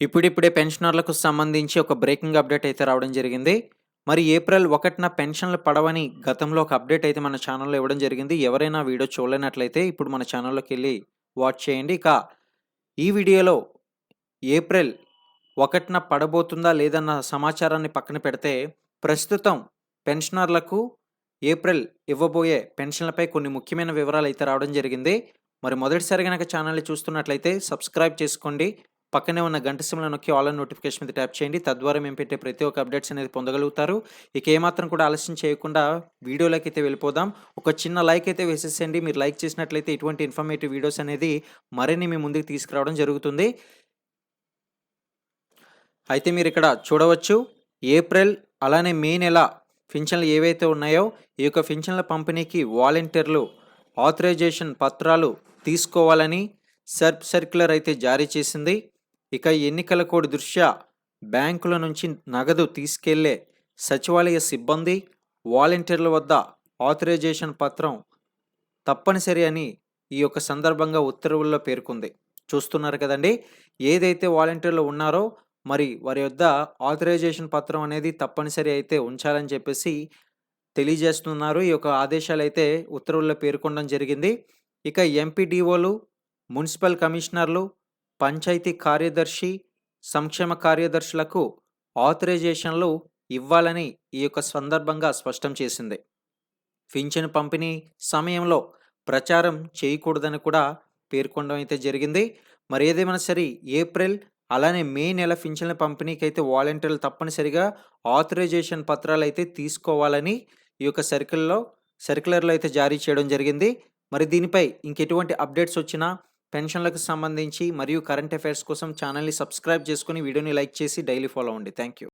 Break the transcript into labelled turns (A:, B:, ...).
A: ఇప్పుడిప్పుడే పెన్షనర్లకు సంబంధించి ఒక బ్రేకింగ్ అప్డేట్ అయితే రావడం జరిగింది. మరి ఏప్రిల్ ఒకటిన పెన్షన్లు పడవని గతంలో ఒక అప్డేట్ అయితే మన ఛానల్‌లో ఇవ్వడం జరిగింది. ఎవరైనా వీడియో చూడలేనట్లయితే ఇప్పుడు మన ఛానల్లోకి వెళ్ళి వాచ్ చేయండి. ఇక ఈ వీడియోలో ఏప్రిల్ ఒకటిన పడబోతుందా లేదన్న సమాచారాన్ని పక్కన పెడితే ప్రస్తుతం పెన్షనర్లకు ఏప్రిల్ ఇవ్వబోయే పెన్షన్లపై కొన్ని ముఖ్యమైన వివరాలు అయితే రావడం జరిగింది. మరి మొదటిసారి గనక ఛానల్‌ని చూస్తున్నట్లయితే సబ్స్క్రైబ్ చేసుకోండి. పక్కనే ఉన్న గంట సిమ్లో నొక్కి ఆల్ నోటిఫికేషన్ మీద ట్యాప్ చేయండి. తద్వారా మేము పెట్టే ప్రతి ఒక్క అప్డేట్స్ అనేది పొందగలుగుతారు. ఇక ఏమాత్రం కూడా ఆలస్యం చేయకుండా వీడియోలోకైతే వెళ్ళిపోదాం. ఒక చిన్న లైక్ అయితే వేసేసేయండి. మీరు లైక్ చేసినట్లయితే ఇటువంటి ఇన్ఫర్మేటివ్ వీడియోస్ అనేది మరిన్ని మీ ముందుకు తీసుకురావడం జరుగుతుంది. అయితే మీరు ఇక్కడ చూడవచ్చు. ఏప్రిల్ అలానే మే నెల పింఛన్లు ఏవైతే ఉన్నాయో ఈ యొక్క పింఛన్ల పంపిణీకి వాలంటీర్లు ఆథరైజేషన్ పత్రాలు తీసుకోవాలని సర్ సర్క్యులర్ అయితే జారీ చేసింది. ఇక ఎన్నికల కోడ్ దృష్ట్యా బ్యాంకుల నుంచి నగదు తీసుకెళ్ళే సచివాలయ సిబ్బంది, వాలంటీర్ల వద్ద ఆథరైజేషన్ పత్రం తప్పనిసరి అని ఈ యొక్క సందర్భంగా ఉత్తర్వుల్లో పేర్కొంది. చూస్తున్నారు కదండీ! ఏదైతే వాలంటీర్లు ఉన్నారో మరి వారి వద్ద ఆథరైజేషన్ పత్రం అనేది తప్పనిసరి అయితే ఉంచాలని చెప్పేసి తెలియజేస్తున్నారు. ఈ యొక్క ఆదేశాలు అయితే ఉత్తర్వుల్లో పేర్కొనడం జరిగింది. ఇక ఎంపీడీఓలు, మున్సిపల్ కమిషనర్లు, పంచాయతీ కార్యదర్శి, సంక్షేమ కార్యదర్శులకు ఆథరైజేషన్లు ఇవ్వాలని ఈ యొక్క సందర్భంగా స్పష్టం చేసింది. పింఛను పంపిణీ సమయంలో ప్రచారం చేయకూడదని కూడా పేర్కొనడం అయితే జరిగింది. మరి ఏదేమైనా సరే ఏప్రిల్ అలానే మే నెల పింఛన్ల అయితే వాలంటీర్లు తప్పనిసరిగా ఆథరైజేషన్ పత్రాలు అయితే తీసుకోవాలని ఈ యొక్క సర్కిల్‌లో సర్క్యులర్‌లో అయితే జారీ చేయడం జరిగింది. మరి దీనిపై ఇంకెటువంటి అప్డేట్స్ వచ్చినా పెన్షన్లకు సంబంధించి మరియు కరెంట్ అఫైర్స్ కోసం ఛానల్‌ని సబ్స్క్రైబ్ చేసుకొని వీడియోని లైక్ చేసి డైలీ ఫాలో అవ్వండి. Thank you.